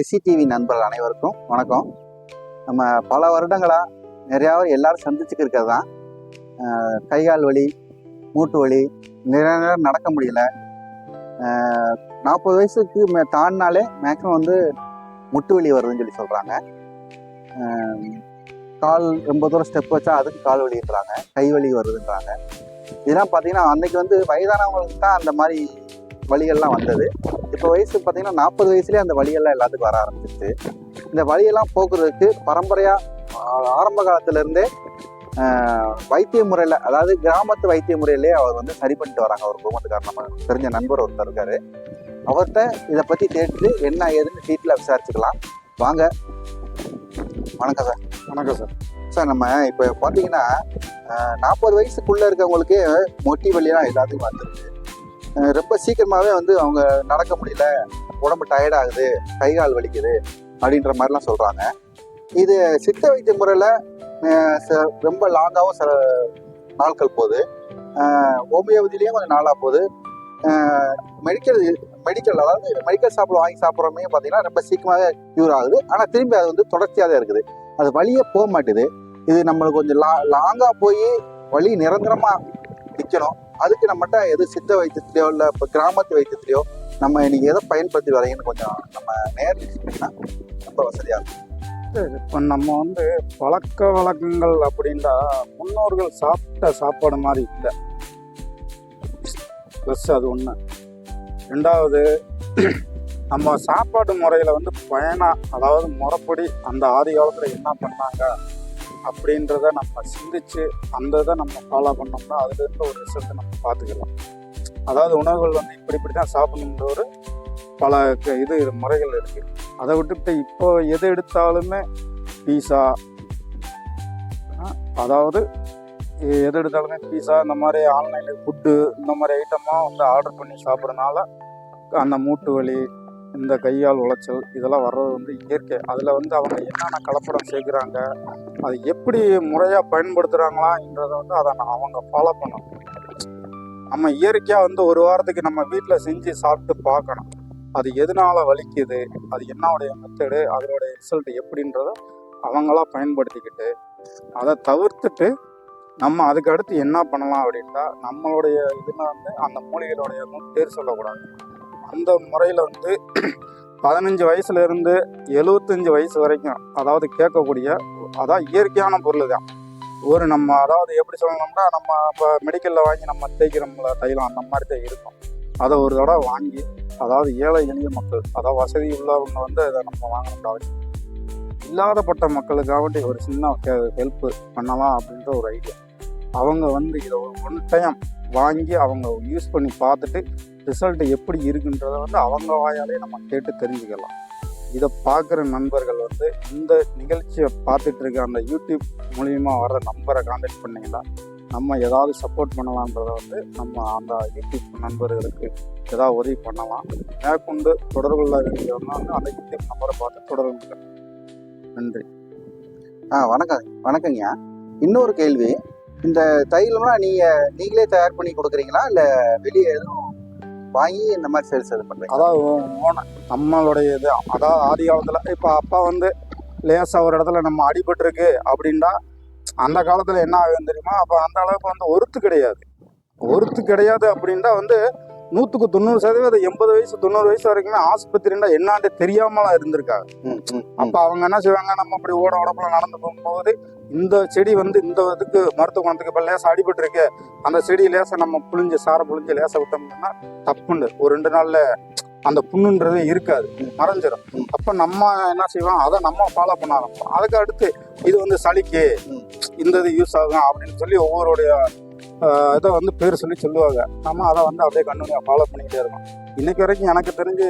ரிஷி TV நண்பர்கள் அனைவருக்கும் வணக்கம். நம்ம பல வருடங்களாக நிறையா எல்லாரும் சந்திச்சுக்கு இருக்கிறது தான் கை கால் வலி மூட்டு வலி நிறைய நேரம் நடக்க முடியல. நாற்பது வயசுக்கு மே தாண்டினாலே மேக்ஸிமம் வந்து முட்டு வலி வருதுன்னு சொல்லி சொல்கிறாங்க கால் ரொம்ப தூரம் ஸ்டெப் வச்சா அதுக்கு கால் வலின்றாங்க கை வலி வருதுன்றாங்க. இதெல்லாம் பார்த்தீங்கன்னா அன்னைக்கு வந்து வயதானவங்களுக்கு தான் அந்த மாதிரி வலிகள்லாம் வந்தது. இப்போ வயசு பார்த்தீங்கன்னா நாற்பது வயசுலேயே அந்த வலியெல்லாம் எல்லாத்துக்கும் வர ஆரம்பிச்சிருச்சு. இந்த வலியெல்லாம் போக்குறதுக்கு பரம்பரையாக ஆரம்ப காலத்துலேருந்தே வைத்திய முறையில் அதாவது கிராமத்து வைத்திய முறையிலே அவர் வந்து சரி பண்ணிட்டு வராங்க. அவர் குடும்பத்துக்கார நம்ம தெரிஞ்ச நண்பர் ஒருத்தர் இருக்காரு. அவர்கிட்ட இதை பற்றி கேட்டு என்ன ஏதுன்னு டீட்டில் விசாரிச்சுக்கலாம். வாங்க. வணக்கம் சார். வணக்கம் சார். சார் நம்ம இப்போ பார்த்தீங்கன்னா நாற்பது வயசுக்குள்ளே இருக்கவங்களுக்கே மொட்டி வலியெல்லாம் எல்லாத்துக்கும் வந்துருக்கு ரொம்ப சீக்கிரமாகவே வந்து அவங்க நடக்க முடியல. உடம்பு டயர்ட் ஆகுது. கை கால் வலிக்குது அப்படின்ற மாதிரிலாம் சொல்கிறாங்க இது சித்த வைத்திய முறையில் ரொம்ப லாங்காகவும் சில நாட்கள் போகுது. ஹோமியோபதியிலையும் கொஞ்சம் நாளாக போகுது. மெடிக்கல் மெடிக்கல் அதாவது மெடிக்கல் ஷாப்பில் வாங்கி சாப்பிட்றோமே பார்த்தீங்கன்னா ரொம்ப சீக்கிரமாகவே க்யூர் ஆகுது. ஆனால் திரும்பி அது வந்து தொடர்ச்சியாக தான் இருக்குது. அது வழியே போக மாட்டேது. இது நம்மளுக்கு கொஞ்சம் லா லாங்காக போய் வழி நிரந்தரமாக நிற்கணும் அதுக்கு நம்மகிட்ட எது சித்த வைத்தியத்திலையோ இல்லை இப்போ கிராமத்து வைத்தியத்திலையோ நம்ம இன்னைக்கு எதை பயன்படுத்தி வரீங்கன்னு கொஞ்சம் நம்ம நேரில் சொன்னீங்கன்னா ரொம்ப வசதியாக இருக்கும். இப்போ நம்ம வந்து பழக்க வழக்கங்கள் அப்படின்னா முன்னோர்கள் சாப்பிட்ட சாப்பாடு மாதிரி இல்லை. ப்ளஸ் அது ஒன்று ரெண்டாவது நம்ம சாப்பாடு முறையில் வந்து பயணம் அதாவது முறைப்படி அந்த ஆதி காலத்தில் என்ன பண்ணாங்க? அப்படின்றத நம்ம சிந்திச்சு அந்த இதை நம்ம ஃபாலோ பண்ணோம்னா அதுலேருந்து ஒரு ரிசல்ட்டை நம்ம பார்த்துக்கலாம். அதாவது உணவுகள் வந்து இப்படி இப்படி தான் சாப்பிடணுன்ற ஒரு பல க- இது முறைகள் இருக்குது அதை விட்டுட்டு இப்போ எது எடுத்தாலுமே பீஸா அதாவது எ- எது எடுத்தாலுமே பீஸா இந்த மாதிரி ஆன்லைனில் ஃபுட்டு இந்த மாதிரி ஐட்டமாக வந்து ஆர்டர் பண்ணி சாப்பிட்றதுனால அந்த மூட்டு வலி இந்த கையால் உளைச்சல் இதெல்லாம் வர்றது வந்து இயற்கை. அதில் வந்து அவங்க என்னென்ன கலப்படம் சேர்க்குறாங்க அது எப்படி முறையாக பயன்படுத்துகிறாங்களான்றதை வந்து அதை நான் அவங்க ஃபாலோ பண்ணணும். நம்ம இயற்கையாக வந்து ஒரு வாரத்துக்கு நம்ம வீட்டில் செஞ்சு சாப்பிட்டு பார்க்கணும். அது எதனால் வலிக்குது அது என்னோடைய மெத்தடு அதனுடைய ரிசல்ட் எப்படின்றத அவங்களா பயன்படுத்திக்கிட்டு அதை தவிர்த்துட்டு நம்ம அதுக்கு அடுத்து என்ன பண்ணலாம் அப்படின்னா நம்மளுடைய இதில் வந்து அந்த மூலிகைகளுடைய பேர் சொல்லக்கூடாது. அந்த முறையில் வந்து பதினஞ்சு வயசுலேருந்து எழுபத்தஞ்சு வயசு வரைக்கும் அதாவது கேட்கக்கூடிய அதான் இயற்கையான பொருள் தான் ஒரு நம்ம அதாவது எப்படி சொல்லணும்னா நம்ம இப்போ மெடிக்கலில் வாங்கி நம்ம தேய்க்கிறோம்ல தைலம் அந்த மாதிரி தான் இருக்கும். அதை ஒரு தடவை வாங்கி அதாவது ஏழை எளிய மக்கள் அதாவது வசதி உள்ளவங்க வந்து அதை நம்ம வாங்கணும் இல்லாதப்பட்ட மக்களுக்காக ஒரு சின்ன ஹெல்ப்பு பண்ணலாம் அப்படின்ற ஒரு ஐடியா அவங்க வந்து இதை ஒரு ஒன் டைம் வாங்கி அவங்க யூஸ் பண்ணி பார்த்துட்டு ரிசல்ட் எப்படி இருக்குன்றத வந்து அவங்க வாயாலே நம்ம கேட்டு தெரிஞ்சுக்கலாம். இதை பார்க்குற நண்பர்கள் வந்து இந்த நிகழ்ச்சியை பார்த்துட்டு இருக்க அந்த யூடியூப் மூலியமாக வர்ற நம்பரை காண்டாக்ட் பண்ணீங்கன்னா நம்ம ஏதாவது சப்போர்ட் பண்ணலான்றதை வந்து நம்ம அந்த யூடியூப் நண்பர்களுக்கு ஏதாவது உதவி பண்ணலாம். மேற்கொண்டு தொடர்புள்ள வேண்டியவங்க வந்து அந்த யூடியூப் நம்பரை பார்த்து தொடர்பு நன்றி. ஆ வணக்கம் வணக்கங்கய்யா இன்னொரு கேள்வி. இந்த தைலம்லாம் நீங்கள் நீங்களே தயார் பண்ணி கொடுக்குறீங்களா? இல்லை வெளியே எதுவும் வாங்கி இந்த மாதிரி சேல்ஸ் இது பண்ணுறீங்க அதாவது ஓன நம்மளுடைய இது. அதாவது ஆதி காலத்தில். இப்போ அப்பா வந்து லேசாக ஒரு இடத்துல நம்ம அடிபட்டிருக்கு அப்படின்னா அந்த காலத்தில் என்ன ஆகும் தெரியுமா? அப்போ அந்த அளவுக்கு வந்து ஒருத்து கிடையாது. ஒருத்து கிடையாது அப்படின்னா வந்து நூற்றுக்கு தொண்ணூறு சதவீதம் எண்பது வயசு தொண்ணூறு வயசு வரைக்குமே ஆஸ்பத்திரின்னா என்னான்ட்டு தெரியாமலாம் இருந்திருக்காங்க. அப்போ அவங்க என்ன செய்வாங்க? நம்ம இப்படி ஓட உடம்புல நடந்து போகும்போது இந்த செடி வந்து இந்த இதுக்கு மருத்துவ குணத்துக்கு இப்போ லேசாக அடிபட்டு இருக்கு அந்த செடி லேசாக நம்ம புழிஞ்சு சாரை புழிஞ்சு லேசாக விட்டோம்னா தப்புண்டு. ஒரு ரெண்டு நாளில் அந்த புண்ணுன்றது இருக்காது. மறைஞ்சிடும் அப்போ நம்ம என்ன செய்வோம்? அதை நம்ம ஃபாலோ பண்ண ஆரம்பிப்போம். அதுக்கு அடுத்து இது வந்து சளிக்கு இந்த இது யூஸ் ஆகும் அப்படின்னு சொல்லி ஒவ்வொருடைய இதை வந்து பேர் சொல்லி சொல்லுவாங்க. நம்ம அதை வந்து அப்படியே கண்டினியூ ஃபாலோ பண்ணிக்கிட்டே இருக்கோம். இன்னைக்கு வரைக்கும் எனக்கு தெரிஞ்சு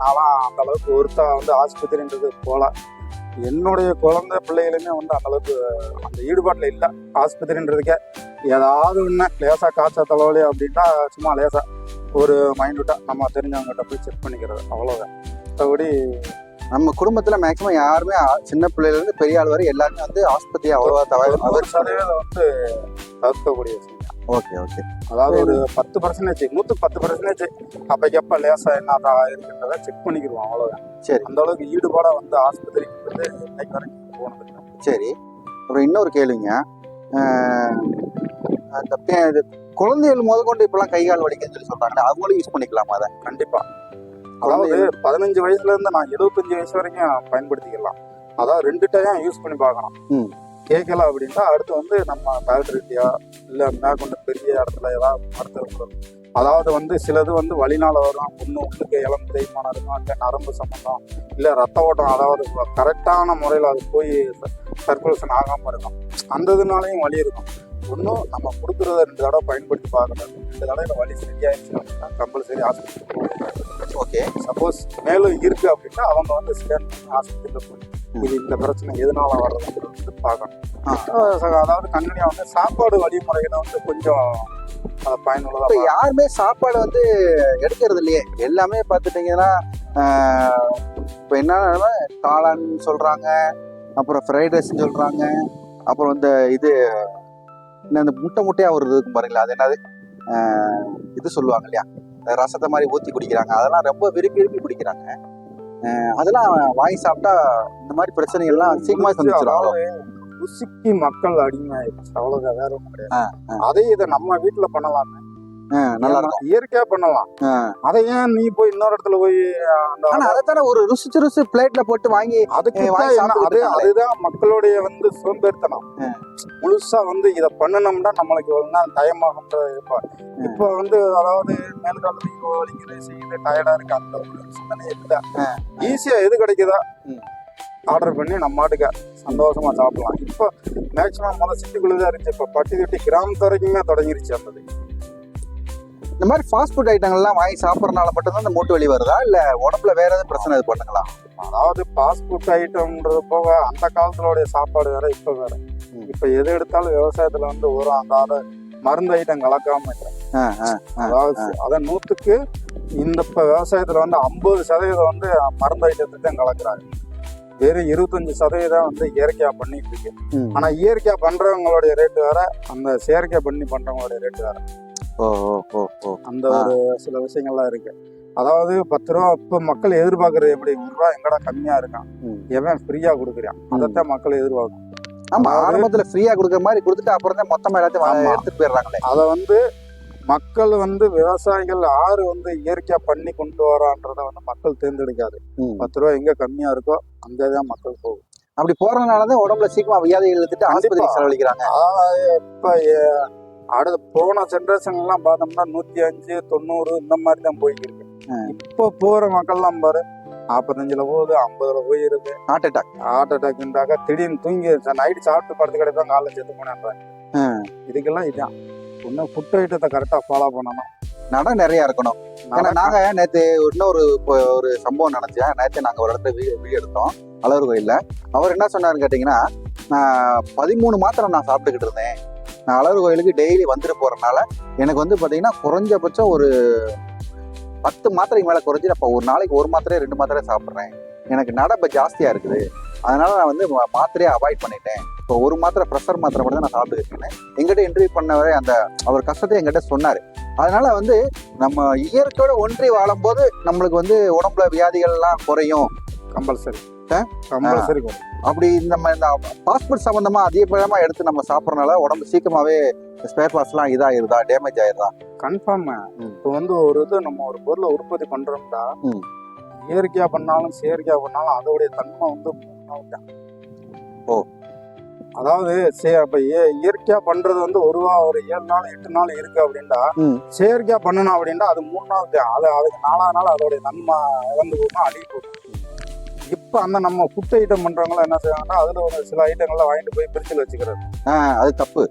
நான்லாம் அந்த அளவுக்கு ஒருத்தா வந்து ஆஸ்பத்திரின்றது போகல என்னுடைய குழந்தை பிள்ளைகளுமே வந்து அந்தளவுக்கு அந்த ஈடுபாட்டில் இல்லை. ஆஸ்பத்திரின்றதுக்கே ஏதாவது ஒன்று லேசாக காய்ச்சல் தலைவலி அப்படின்னா சும்மா லேசாக ஒரு மைண்ட்விட்டாக நம்ம தெரிஞ்சவங்ககிட்ட போய் செக் பண்ணிக்கிறது அவ்வளோதான் மற்றபடி நம்ம குடும்பத்தில் மேக்ஸிமம் யாருமே சின்ன பிள்ளையிலேருந்து பெரிய ஆள் வரை எல்லாருமே வந்து ஆஸ்பத்திரி அவ்வளோவா தவிர வந்து தவிர்க்கக்கூடிய விஷயம் ஓகே ஓகே. அதாவது ஒரு பத்து பர்சன்டேஜ் நூற்றுக்கு பத்து பர்சன்டேஜ் அப்பக்கப்ப லேசா என்ன இருக்குன்றத செக் பண்ணிக்கிடுவோம் அவ்வளவுதான். சரி. அந்த அளவுக்கு ஈடுபாடா வந்து ஆஸ்பத்திரிக்கு வந்து இன்னைக்கு வரைக்கும் போனது. சரி. அப்புறம் இன்னொரு கேள்விங்க. ஆஹ் அந்த குழந்தைகள் முதற்கொண்டு இப்பெல்லாம் கை கால் வலிக்குன்னு சொல்லி சொல்றாங்களே அவங்களும் யூஸ் பண்ணிக்கலாமா அதை? கண்டிப்பா. அதாவது பதினஞ்சு வயசுல இருந்து நான் எழுபத்தஞ்சு வயசு வரைக்கும் பயன்படுத்திக்கலாம். அதாவது ரெண்டு டைம் யூஸ் பண்ணி பார்க்கணும். ம். கேட்கல அப்படின்னா அடுத்து வந்து நம்ம டாக்டர்கிட்டயா இல்லை மேற்கொண்டு பெரிய இடத்துல ஏதாவது மருத்துவர்கள் அதாவது வந்து சிலது வந்து வழினால வரும். ஒன்று உள்ளுக்கு இளம் தேய்மானம் இருக்கும் இல்லை நரம்பு சம்பந்தம் இல்லை ரத்த ஓட்டம் அதாவது கரெக்டான முறையில் அது போய் சர்க்குலேஷன் ஆகாமல் இருக்கும். அந்த இதுனாலையும் வழி இருக்கும். ஒன்றும் நம்ம கொடுக்குறத ரெண்டு தடவை பயன்படுத்தி பார்க்கணும். ரெண்டு தடவை வலி சரியாயிடுச்சு அப்படின்னா கம்பல்சரி ஹாஸ்பிட்டல் ஓகே சப்போஸ் மேலும் இருக்கு அப்படின்னா அவங்க வந்து ஸ்கேன் பண்ணி ஹாஸ்பிட்டலில் போய் இது இந்த பிரச்சனை எதனால வர்றதுன்றது வந்து பார்க்கணும். அதாவது கண்ணியா வந்து சாப்பாடு வழிமுறைகளை வந்து கொஞ்சம் அதை இப்ப பயனுள்ளதாக யாருமே சாப்பாடு வந்து எடுக்கிறது இல்லையே. எல்லாமே பார்த்துட்டீங்கன்னா இப்ப என்ன காளான் சொல்றாங்க அப்புறம் ஃப்ரைட் ரைஸ்ன்னு சொல்றாங்க அப்புறம் இந்த இது இந்த முட்டை முட்டையா ஒரு இருக்கும் பாருங்களா அது என்னது? இது சொல்லுவாங்க இல்லையா? ரசத்தை மாதிரி ஊத்தி குடிக்கிறாங்க. அதெல்லாம் ரொம்ப விரும்பி விரும்பி குடிக்கிறாங்க. அதெல்லாம் வாங்கி சாப்பிட்டா இந்த மாதிரி பிரச்சனைகள் எல்லாம் சீக்கிரமா சந்திச்சிடும் ருசிக்கு மக்கள் அடிமையாயிடுச்சு. அவ்வளவுதான். வேற ஒன்றும் கிடையாது. அதே இதை நம்ம வீட்டுல பண்ணலாம். நல்லா இருக்கும். இயற்கையா பண்ணலாம். அதை ஏன் நீ போய் இன்னொரு இடத்துல போய் அந்த ஆனா அதைத்தானே ஒரு ருசிச்சு ருசி பிளேட்ல போட்டு வாங்கி அதுக்கு அது அதுதான் மக்களுடைய வந்து சோம்பேறித்தனம். முழுசா வந்து இதை பண்ணணும்னா நம்மளுக்கு ஒரு நாள் டயமாகுன்ற இருப்பார் இப்போ வந்து அதாவது மேல்காலத்துக்கு வலிக்குது செய்யுது டயர்டா இருக்கு அந்த ஒரு சிந்தனை இல்லை. ஈஸியா எது கிடைக்குதா. ஆர்டர் பண்ணி நம்ம மாட்டுக்க சந்தோஷமா சாப்பிடலாம். இப்போ மேக்சிமம் முதல்ல சிட்டிக்குள்ள தான் இருந்துச்சு. இப்போ பட்டி தொட்டி கிராமத்து வரைக்குமே தொடங்கிருச்சு அந்த இது. இந்த மாதிரி ஃபாஸ்ட் ஃபுட் ஐட்டங்கள்லாம் வாங்கி சாப்பிட்றதுனால மட்டும்தான் இந்த மூட்டு வலி வருதா? இல்ல உடம்புல வேற எதுவும் பிரச்சனை இது பண்ணுங்களா? அதாவது ஃபாஸ்ட் ஃபுட் ஐட்டம்ன்றது போக அந்த காலத்திலோடைய சாப்பாடு வேற இப்போ வேற. இப்போ எது எடுத்தாலும் விவசாயத்துல வந்து உரம் அந்த மருந்து ஐட்டம் கலக்காம. அதாவது அத நூத்துக்கு இந்த இப்ப விவசாயத்துல வந்து ஐம்பது சதவீதம் வந்து மருந்து ஐட்டத்தை தான் கலக்குறாங்க. வெறும் இருபத்தஞ்சு சதவீதம் வந்து இயற்கையா பண்ணிட்டு இருக்கு. ம். ஆனா இயற்கையா பண்றவங்களுடைய ரேட்டு வேற அந்த செயற்கை பண்ணி பண்றவங்களுடைய ரேட்டு வேற. அந்த ஒரு சில விஷயங்கள்லாம் இருக்கு. அதாவது பத்து ரூபா இப்ப மக்கள் எதிர்பார்க்கறது எப்படி? ஒரு ரூபா எங்கடா கம்மியா இருக்கான். எவன் ஃப்ரீயா கொடுக்குறான்? அதைத்தான் மக்கள் எதிர்பார்க்கும் ஆமா ஆரம்பத்துல ஃப்ரீயா கொடுக்குற மாதிரி கொடுத்துட்டு அப்புறம் தான் மொத்தமா எல்லாத்தையும். எடுத்துட்டு போயிடுறாங்களே. அதை வந்து மக்கள் வந்து விவசாயிகள் ஆறு வந்து இயற்கையா பண்ணி கொண்டு வரான்றத வந்து மக்கள் தேர்ந்தெடுக்காது. பத்து ரூபா எங்க கம்மியா இருக்கோ அங்கதான் மக்கள் போகும். அப்படி போறதுனாலதான் உடம்புல சீக்கிரமா வியாதிகள் எடுத்துட்டு. ஆஸ்பத்திரி செலவழிக்கிறாங்க. இப்ப அடுத்த போன ஜென்ரேஷன் எல்லாம் பார்த்தோம்னா நூத்தி அஞ்சு தொண்ணூறு இந்த மாதிரி தான் போய்க்கு இருக்கு ஆ. இப்போ போற மக்கள்லாம் பாரு நாற்பத்தஞ்சுல போகுது ஐம்பதுல போயிருது ஹார்ட் அட்டாக் ஹார்ட் அட்டாக்ன்றாக்க திடீர்னு தூங்கி நைட் சாப்பிட்டு படுத்து கிடைப்பா காலைல செத்து போனேன்றாங்க இதுக்கெல்லாம் இதான். இன்னும் ஃபுட் ஐட்டத்தை கரெக்டா ஃபாலோ பண்ணணும். நட நிறைய இருக்கணும். ஏன்னா நாங்க நேத்து இன்னொரு இப்போ ஒரு சம்பவம் நினைச்சேன் நேத்து நாங்க ஒரு இடத்துல வீடியோ எடுத்தோம் அழகர் கோயில்ல. அவர் என்ன சொன்னாருன்னு கேட்டீங்கன்னா நான் பதிமூணு மாத்திரை நான் சாப்பிட்டுக்கிட்டு இருந்தேன். நான் அழகர் கோயிலுக்கு டெய்லி வந்துட்டு போறதுனால எனக்கு வந்து பாத்தீங்கன்னா குறைஞ்சபட்சம் ஒரு பத்து மாத்திரைக்கு மேல குறைஞ்சி அப்போ ஒரு நாளைக்கு ஒரு மாத்திரை ரெண்டு மாத்திரை சாப்பிட்றேன். எனக்கு நட இப்போ ஜாஸ்தியா இருக்குது. அதனால நான் வந்து மாத்திரையை அவாய்ட் பண்ணிட்டேன். இப்போ ஒரு மாத்திரை ப்ரெஷர் மாத்திரை மட்டும் தான் நான் சாப்பிட்டுக்கிட்டு இருக்கேன் எங்கிட்ட இன்டர்வியூ பண்ணவரை அந்த அவர் கஷ்டத்தை எங்கிட்ட சொன்னாரு. அதனால வந்து நம்ம இயற்கையோட ஒன்றி வாழும்போது நம்மளுக்கு வந்து உடம்புல வியாதிகள் எல்லாம் குறையும். கம்பல்சரி? கம்பல்சரி அப்படி நம்ம இந்த பாஸ்போர்ட் சம்பந்தமா அதிகப்படியமா எடுத்து நம்ம சாப்பிட்றதுனால உடம்பு சீக்கிரமாவே ஸ்பேர் பார்ட்ஸ்லாம் இதாயிருதா டேமேஜ் ஆயிருதா கன்ஃபார்ம். இப்போ வந்து ஒரு இது நம்ம ஒரு பொருளை உற்பத்தி பண்றோம்னா ம். இயற்கையா பண்ணாலும் செயற்கையா பண்ணாலும் அதோடைய தன்மை வந்து. ஓ. அதாவது இய- இயற்கையா பண்றது வந்து ஒரு ஒரு ஏழு நாள் எட்டு நாள் இருக்கு அப்படின்னா. செயற்கையா பண்ணணும் அப்படின்னா அது மூணு நாள் அது அதுக்கு நாலாவது நாள் அதோடைய நன்மை இழந்து போகும் போகும் இப்ப அந்த நம்ம ஃபுட் ஐட்டம் பண்றவங்களாம் என்ன செய்வாங்கன்னா அதுல ஒரு சில ஐட்டங்கள்லாம் வாங்கிட்டு போய் பிரிச்சில் வச்சுக்கிறது. அது தப்பு.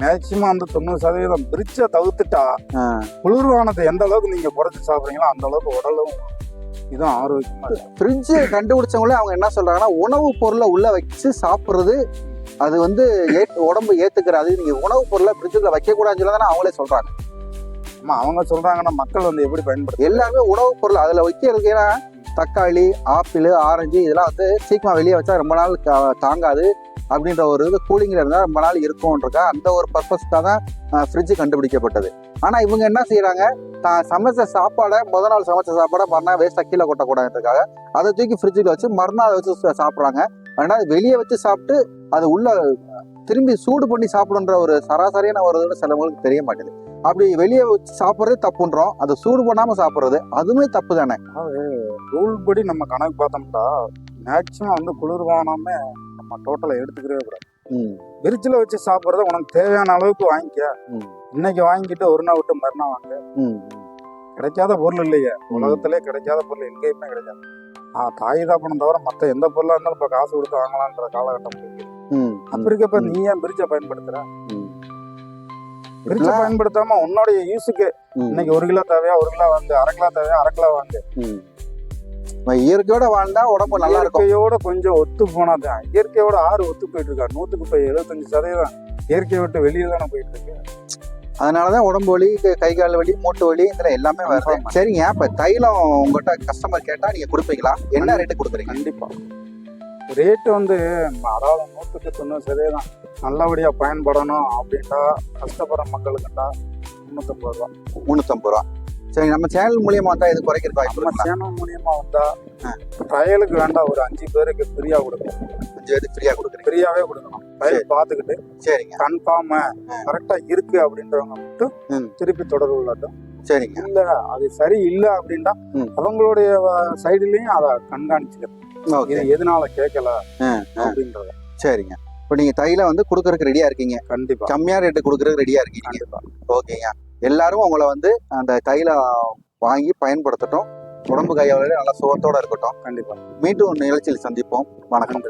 மேக்சிமம் அந்த தொண்ணூறு சதவீதம் பிரிச்சை தவிர்த்துட்டா ஆஹ் குளிர்பானத்தை எந்த அளவுக்கு நீங்க குறைச்சு சாப்பிடுறீங்களோ அந்த அளவுக்கு உடலும் இதுவும் ஆரோக்கியமா ஃப்ரிட்ஜ் கண்டுபிடிச்சவங்களே அவங்க என்ன சொல்றாங்கன்னா உணவுப் பொருளை உள்ள வச்சு சாப்பிட்றது அது வந்து ஏத் உடம்பு ஏத்துக்கிறாது நீங்க உணவுப் பொருளை ஃப்ரிட்ஜுக்குள்ள வைக்க கூடாதுன்னு சொல்லி தானே அவங்களே சொல்றாங்க. ஆமா அவங்க சொல்றாங்கன்னா மக்கள் வந்து எப்படி பயன்படுத்த எல்லாமே உணவுப் பொருள் அதுல வைக்கிறதுக்கு ஏன்னா தக்காளி ஆப்பிள் ஆரஞ்சு இதெல்லாம் வந்து சீக்கிரமாக வெளியே வச்சா ரொம்ப நாள் கா- தாங்காது அப்படின்ற ஒரு இது கூலிங்கில் இருந்தால் ரொம்ப நாள் இருக்கும்ன்றக்கா அந்த ஒரு பர்பஸ்க்காக தான் ஃப்ரிட்ஜு கண்டுபிடிக்கப்பட்டது. ஆனால் இவங்க என்ன செய்கிறாங்க தான் சமைச்ச சாப்பாடை முத நாள் சமைச்ச சாப்பாடை மறுநாள் வேஸ்ட்டாக கீழே கொட்டக்கூடாதுன்றதுக்காக அதை தூக்கி ஃப்ரிட்ஜில் வச்சு மறுநாள் வச்சு சாப்பிட்றாங்க. ரெண்டாவது வெளியே வச்சு சாப்பிட்டு அது உள்ள திரும்பி சூடு பண்ணி சாப்பிடுன்ற ஒரு சராசரியான ஒரு சிலவங்களுக்கு தெரிய மாட்டேது அப்படி வெளியே வச்சு சாப்பிட்றதே தப்புன்றோம். அதை சூடு பண்ணாமல் சாப்பிட்றது அதுவுமே தப்பு தானே ரூல் படி நம்ம கணக்கு பார்த்தோம்னா மேக்சிமம் வந்து குளிர்பானமே நம்ம டோட்டலாக எடுத்துக்கிறவே கூடாது. ம். ஃப்ரிட்ஜில் வச்சு சாப்பிட்றத உனக்கு தேவையான அளவுக்கு வாங்கிக்க. ம். இன்னைக்கு வாங்கிட்டு ஒரு நாள் விட்டு மறுநாள் வாங்க. கிடைக்காத பொருள் இல்லையே. உலகத்திலே கிடைக்காத பொருள் எங்கேயுமே கிடைக்காது. ஆ தாய் தாப்பனம் தவிர மற்ற எந்த பொருளாக இருந்தாலும் இப்போ காசு கொடுத்து வாங்கலான்ற காலகட்டம் இருக்கு. ம் அப்படி இருக்கப்ப. நீ ஏன் பிரிட்ஜை பயன்படுத்துற? பிரிட்ஜை பயன்படுத்தாம உன்னுடைய யூஸுக்கு. இன்னைக்கு ஒரு கிலோ தேவையா ஒரு கிலோ வாங்கு அரை கிலோ தேவையா அரை கிலோ. நம்ம இயற்கையோட வாழ்ந்தா உடம்பு நல்லா இயற்கையோட கொஞ்சம் ஒத்து போனாதான் இயற்கையோட ஆறு ஒத்து போயிட்டு இருக்கா? நூத்துக்கு போய் எழுபத்தஞ்சு சதவீதம் இயற்கையை விட்டு வெளியே தானே போயிட்டு இருக்கு. அதனாலதான் உடம்பு வலி க- கால் வலி மூட்டு வலி இதுல எல்லாமே வருது. சரிங்க இப்ப தைலம் உங்ககிட்ட கஸ்டமர் கேட்டா நீங்க கொடுப்பீங்களா? என்ன ரேட்டு கொடுக்குறீங்க? கண்டிப்பா. ரேட்டு வந்து அதாவது நூற்றுக்கு தொண்ணூறு சதவீதம். நல்லபடியா பயன்படணும் அப்படின்ட்டா கஷ்டப்படுற மக்களுக்குண்டா முந்நூற்றம்பது ரூபா. முந்நூத்தம்பது ரூபா. சரி நம்ம சேனல் மூலியமா வந்தா இது குறைக்கிறதுக்கு வாய்ப்பு நம்ம சேனல் மூலியமா வந்தா ட்ரையலுக்கு வேண்டாம் ஒரு அஞ்சு பேருக்கு ஃப்ரீயா கொடுக்கணும் அஞ்சு பேருக்கு ஃப்ரீயா கொடுக்குறீங்க. ஃப்ரீயாவே கொடுக்கணும் ட்ரையல் பார்த்துக்கிட்டு சரிங்க. கன்ஃபார்ம் கரெக்டா இருக்கு அப்படின்றவங்க மட்டும். திருப்பி தொடர்பு கொள்ளட்டும். சரிங்க. இல்ல அது சரி இல்ல அப்படின்னா. அவங்களுடைய சைடுலயும் அதை கண்காணிச்சுக்கணும். இது எதனால கேட்கல. அப்படின்றத. சரிங்க. இப்போ நீங்க தைலம் வந்து கொடுக்கறதுக்கு ரெடியா இருக்கீங்க. கண்டிப்பா. கம்மியா ரேட்டு கொடுக்கறதுக்கு ரெடியா இருக்கீங்க. ஓகேங்க எல்லாரும் உங்களை வந்து அந்த தைலம் வாங்கி பயன்படுத்தட்டும். உடம்பு கையாளர் நல்லா சுகத்தோட இருக்கட்டும். கண்டிப்பா. மீண்டும் நிகழ்ச்சியில் சந்திப்போம். வணக்கம்.